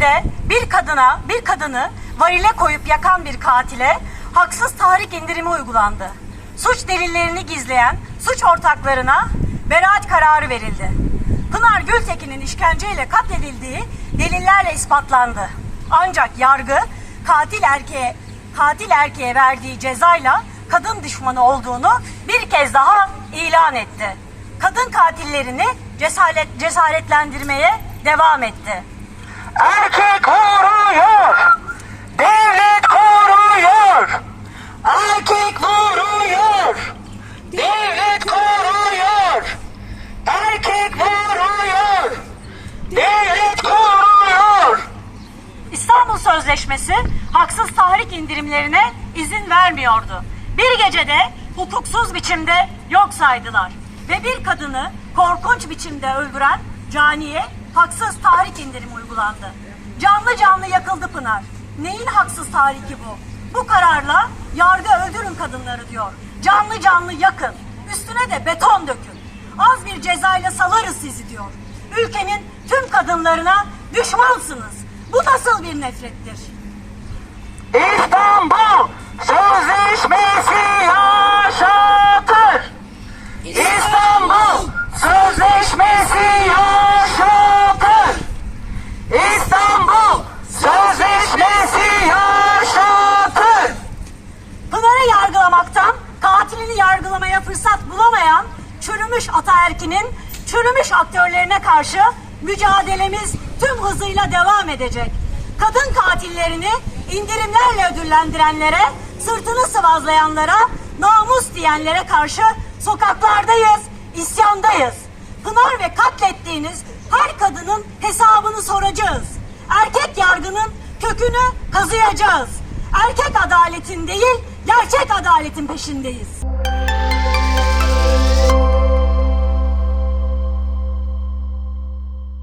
gecede bir kadına, bir kadını varile koyup yakan bir katile haksız tahrik indirimi uygulandı. Suç delillerini gizleyen suç ortaklarına beraat kararı verildi. Pınar Gültekin'in işkenceyle katledildiği delillerle ispatlandı. Ancak yargı katil erkeğe katil erkeğe verdiği cezayla kadın düşmanı olduğunu bir kez daha ilan etti. Kadın katillerini cesaret, cesaretlendirmeye devam etti. Erkek vuruyor. Devlet koruyor. Erkek vuruyor. Devlet koruyor. Erkek vuruyor. Devlet koruyor. İstanbul Sözleşmesi haksız tahrik indirimlerine izin vermiyordu. Bir gecede hukuksuz biçimde yok saydılar ve bir kadını korkunç biçimde öldüren caniye haksız tahrik indirimi uygulandı. Canlı canlı yakıldı Pınar. Neyin haksız tahriki bu? Bu kararla yargı öldürün kadınları diyor. Canlı canlı yakın. Üstüne de beton dökün. Az bir cezayla salarız sizi diyor. Ülkenin tüm kadınlarına düşmansınız. Bu nasıl bir nefrettir? İstanbul Sözleşmesi fırsat bulamayan çürümüş ataerkinin çürümüş aktörlerine karşı mücadelemiz tüm hızıyla devam edecek. Kadın katillerini indirimlerle ödüllendirenlere, sırtını sıvazlayanlara, namus diyenlere karşı sokaklardayız, isyandayız. Pınar ve katlettiğiniz her kadının hesabını soracağız. Erkek yargının kökünü kazıyacağız. Erkek adaletin değil, gerçek adaletin peşindeyiz.